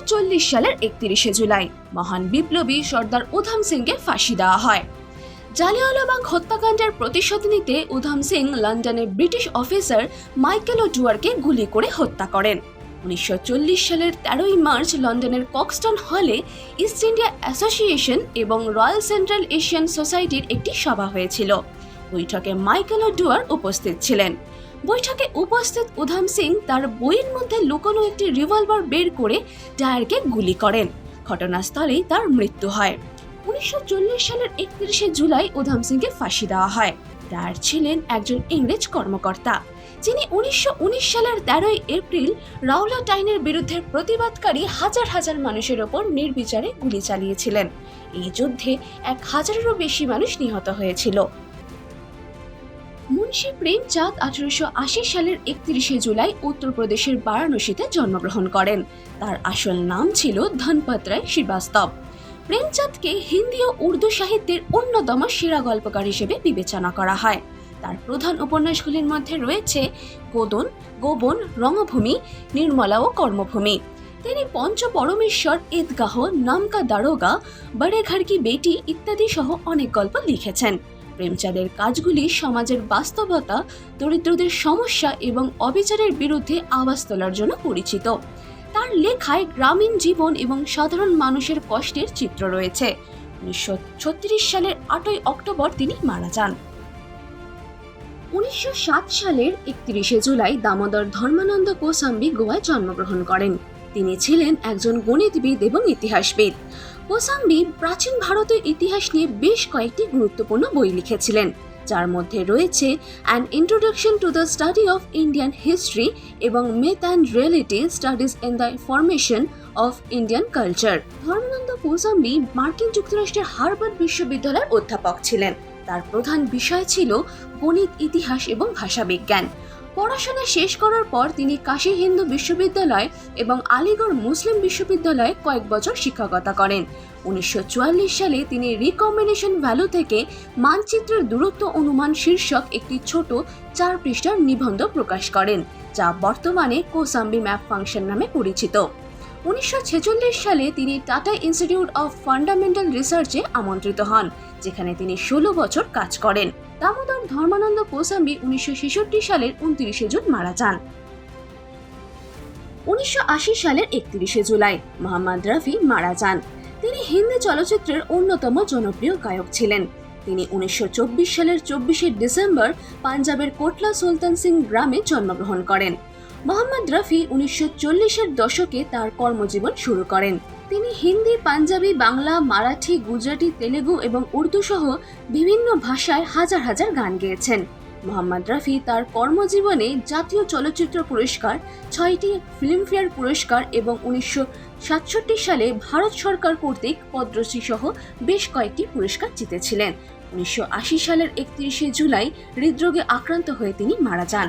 উনিশশো সালের একত্রিশে জুলাই। মহান বিপ্লবী সর্দার উধাম সিংকে ফাঁসি দেওয়া হয়। জালিয়াওয়ালাবাগ হত্যাকাণ্ডের প্রতিশোধ নিতে উধাম সিং লন্ডনে ব্রিটিশ অফিসার মাইকেল ডুয়ারকে গুলি করে হত্যা করেন। উনিশশো চল্লিশ সালের তেরোই মার্চ লন্ডনের কক্সটন হলে ইস্ট ইন্ডিয়া অ্যাসোসিয়েশন এবং রয়্যাল সেন্ট্রাল এশিয়ান সোসাইটির একটি সভা হয়েছিল। বৈঠকে মাইকেল ডুয়ার উপস্থিত ছিলেন। বৈঠকে উপস্থিত উধাম সিং তার বইয়ের মধ্যে লুকোনো একটি রিভলভার বের করে ডায়ারকে গুলি করেন। ঘটনাস্থলেই তার মৃত্যু হয়। উনিশশো চল্লিশ সালের একত্রিশে জুলাই উধাম সিংকে ফাঁসি দেওয়া হয়। ডায়ার ছিলেন একজন ইংরেজ কর্মকর্তা, যিনি উনিশশো উনিশ সালের তেরোই এপ্রিল রাউলাটাইনের বিরুদ্ধে প্রতিবাদকারী হাজার হাজার মানুষের ওপর নির্বিচারে গুলি চালিয়েছিলেন। এই যুদ্ধে এক হাজারেরও বেশি মানুষ নিহত হয়েছিল। মুন্সি প্রেমচাঁদ আঠারোশো আশি সালের একত্রিশে জুলাই উত্তরপ্রদেশের বারাণসীতে জন্মগ্রহণ করেন। তার আসল নাম ছিল ধনপত রায় শ্রীবাস্তব। প্রেমচাঁদকে হিন্দি ও উর্দু সাহিত্যের অন্যতম সেরা গল্পকার হিসেবে বিবেচনা করা হয়। তার প্রধান উপন্যাসগুলির মধ্যে রয়েছে গোদন, গোবন, রঙ্গভূমি, নির্মলা ও কর্মভূমি। তিনি পঞ্চ পরমেশ্বর ঈদগাহ, নামকা দারোগা বড়ে ঘর কি বেটি ইত্যাদি সহ অনেক গল্প লিখেছেন। প্রেমচাঁদের কাজগুলি সমাজের বাস্তবতা, দরিদ্রদের সমস্যা এবং অবিচারের বিরুদ্ধে আওয়াজ তোলার জন্য পরিচিত। তার লেখায় গ্রামীণ জীবন এবং সাধারণ মানুষের কষ্টের চিত্র রয়েছে। উনিশশো ছত্রিশ সালের আটই অক্টোবর তিনি মারা যান। উনিশশো সাত সালের একত্রিশে জুলাই দামোদর ধর্মানন্দ কোসাম্বি গোয়ায় জন্মগ্রহণ করেন। তিনি ছিলেন একজন গণিতবিদ এবং ইতিহাসবিদ। কোসাম্বি প্রাচীন ভারতের ইতিহাস নিয়ে বেশ কয়েকটি গুরুত্বপূর্ণ বই লিখেছিলেন, যার মধ্যে রয়েছে an introduction to the study of Indian history এবং myth and reality studies in the formation of Indian culture Dharmananda Kosambi মার্কিন যুক্তরাষ্ট্রের হার্ভার্ড বিশ্ববিদ্যালয়ের অধ্যাপক ছিলেন। তার প্রধান বিষয় ছিল গণিত, ইতিহাস এবং ভাষাবিজ্ঞান। পড়াশোনা শেষ করার পর তিনি কাশী হিন্দু বিশ্ববিদ্যালয় এবং আলিগড় মুসলিম বিশ্ববিদ্যালয়ে কয়েক বছর শিক্ষকতা করেন। উনিশশো চুয়াল্লিশ সালে তিনি রিকম্বিনেশন ভ্যালু থেকে মানচিত্রের দূরত্ব অনুমান শীর্ষক একটি ছোট চার পৃষ্ঠার নিবন্ধ প্রকাশ করেন, যা বর্তমানে কোসাম্বি ম্যাপ ফাংশন নামে পরিচিত। উনিশশো ছেচল্লিশ সালে তিনি টাটা ইনস্টিটিউট অফ ফান্ডামেন্টাল রিসার্চে আমন্ত্রিত হন, যেখানে তিনি ষোলো বছর কাজ করেন। দামোদর ধর্মানন্দ কোসাম্বি উনিশশো ছেষট্টি সালের উনত্রিশে জুন মারা যান। উনিশশো আশি সালের একত্রিশে জুলাই মোহাম্মদ রফি মারা যান। তিনি হিন্দি চলচ্চিত্রের অন্যতম জনপ্রিয় গায়ক ছিলেন। তিনি উনিশশো চব্বিশ সালের চব্বিশে ডিসেম্বর পাঞ্জাবের কোটলা সুলতান সিং গ্রামে জন্মগ্রহণ করেন। মোহাম্মদ রফি উনিশশো চল্লিশের দশকে তার কর্মজীবন শুরু করেন। তিনি হিন্দি, পাঞ্জাবি, বাংলা, মারাঠি, গুজরাটি, তেলেগু এবং উর্দু সহ বিভিন্ন ভাষায় হাজার হাজার গান গেয়েছেন। মোহাম্মদ রফি তার কর্মজীবনে জাতীয় চলচ্চিত্র পুরস্কার, ছয়টি ফিল্মফেয়ার পুরস্কার এবং উনিশশো সাতষট্টি সালে ভারত সরকার কর্তৃক পদ্মশ্রী সহ বেশ কয়েকটি পুরস্কার জিতেছিলেন। উনিশশো আশি সালের একত্রিশে জুলাই হৃদরোগে আক্রান্ত হয়ে তিনি মারা যান।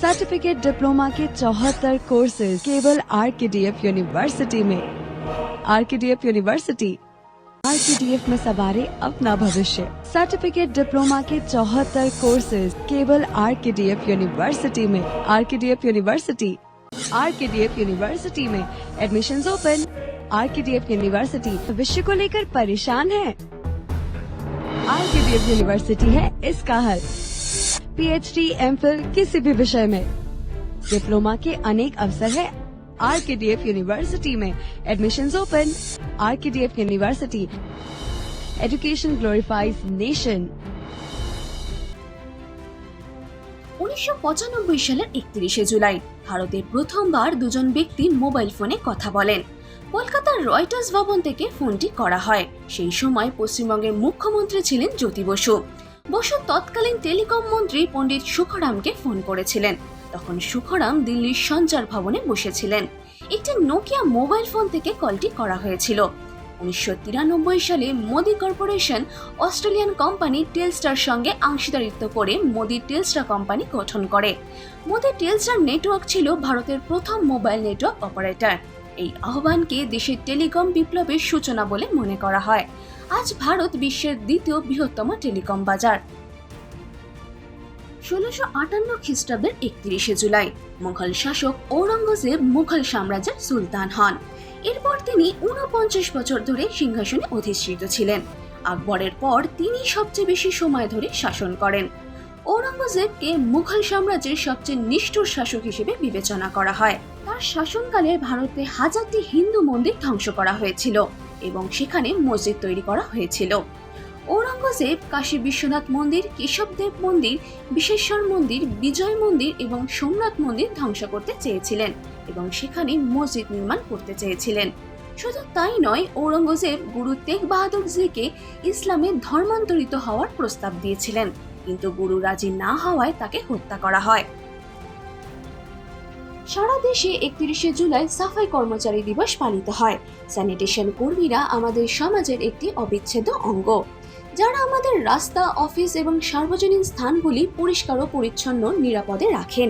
सर्टिफिकेट डिप्लोमा के चौहत्तर कोर्सेज केवल R K D F university में। R K D F university R K D F में सवारे अपना भविष्य। सर्टिफिकेट डिप्लोमा के चौहत्तर कोर्सेज केवल R K D F university में। R K D F university R K D F university में। Admission open R K D F university भविष्य को लेकर परेशान है? R K D F university है इसका हल। पीएचडी एमफिल किसी भी विषय में डिप्लोमा के अनेक अवसर है R K D F university में admission open R K D F university education glorifies nation উনিশশো পঁচানব্বই সালের একত্রিশে জুলাই ভারতে প্রথমবার দুজন ব্যক্তি মোবাইল ফোনে কথা বলেন কলকাতার রয়টার্স ভবন থেকে ফোনটি করা হয় সেই সময় পশ্চিমবঙ্গের মুখ্যমন্ত্রী ছিলেন জ্যোতি বসু বসু তৎকালীন টেলিকম মন্ত্রী পণ্ডিত সুখরামকে ফোন করেছিলেন। তখন সুখরাম দিল্লির সঞ্চার ভবনে বসেছিলেন। একটি নোকিয়া মোবাইল ফোন থেকে কলটি করা হয়েছিল। উনিশশো তিরানব্বই সালে Modi corporation Australian company Telstra সঙ্গে অংশীদারিত্ব করে মোদি টেলস্টা কোম্পানি গঠন করে। মোদি টেলস্টার নেটওয়ার্ক ছিল ভারতের প্রথম মোবাইল নেটওয়ার্ক অপারেটর। এই আহ্বানকে দেশের টেলিকম বিপ্লবের সূচনা বলে মনে করা হয়। আজ ভারত বিশ্বের দ্বিতীয় বৃহত্তম টেলিকম বাজার। ষোলোশো আটান্ন খ্রিস্টাব্দের একত্রিশে জুলাই, মুঘল শাসক ঔরঙ্গজেব মুঘল সাম্রাজ্যের সুলতান হন। এরপর তিনি ঊনপঞ্চাশ বছর ধরে সিংহাসনে অধিষ্ঠিত ছিলেন। আকবরের পর তিনি সবচেয়ে বেশি সময় ধরে শাসন করেন। ঔরঙ্গজেবকে মুঘল সাম্রাজ্যের সবচেয়ে নিষ্ঠুর শাসক হিসেবে বিবেচনা করা হয়। তার শাসনকালে ভারতে হাজারটি হিন্দু মন্দির ধ্বংস করা হয়েছিল। এবং সেখানে মসজিদ তৈরি করা হয়েছিল। ঔরঙ্গজেব, কাশী বিশ্বনাথ মন্দির, কেশবদেব মন্দির বিশেশ্বর মন্দির, বিজয় মন্দির এবং সোমনাথ মন্দির ধ্বংস করতে চেয়েছিলেন এবং সেখানে মসজিদ নির্মাণ করতে চেয়েছিলেন। শুধু তাই নয়, ঔরঙ্গজেব গুরু তেগ বাহাদুর জিকে ইসলামে ধর্মান্তরিত হওয়ার প্রস্তাব দিয়েছিলেন। কিন্তু গুরু রাজি না হওয়ায় তাকে হত্যা করা হয়। সারা দেশে একত্রিশে জুলাই সাফাই কর্মচারী দিবস পালিত হয়। স্যানিটেশন কর্মীরা আমাদের সমাজের একটি অবিচ্ছেদ্য অঙ্গ। যারা আমাদের রাস্তা, অফিস এবং সার্বজনীন স্থানগুলি পরিষ্কার ও পরিচ্ছন্ন, নিরাপদে রাখেন।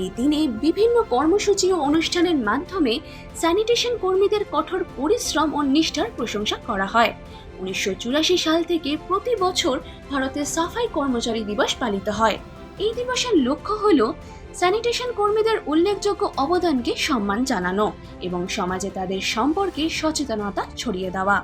এই দিনে বিভিন্ন কর্মসূচি ও অনুষ্ঠানের মাধ্যমে স্যানিটেশন কর্মীদের কঠোর পরিশ্রম ও নিষ্ঠার প্রশংসা করা হয়। উনিশশো চুরাশি সাল থেকে প্রতি বছর ভারতে সাফাই কর্মচারী দিবস পালিত হয়। এই দিবসের লক্ষ্য হল স্যানিটেশন কর্মীদের উল্লেখযোগ্য অবদানকে সম্মান জানানো এবং সমাজে তাদের সম্পর্কে সচেতনতা ছড়িয়ে দেওয়া।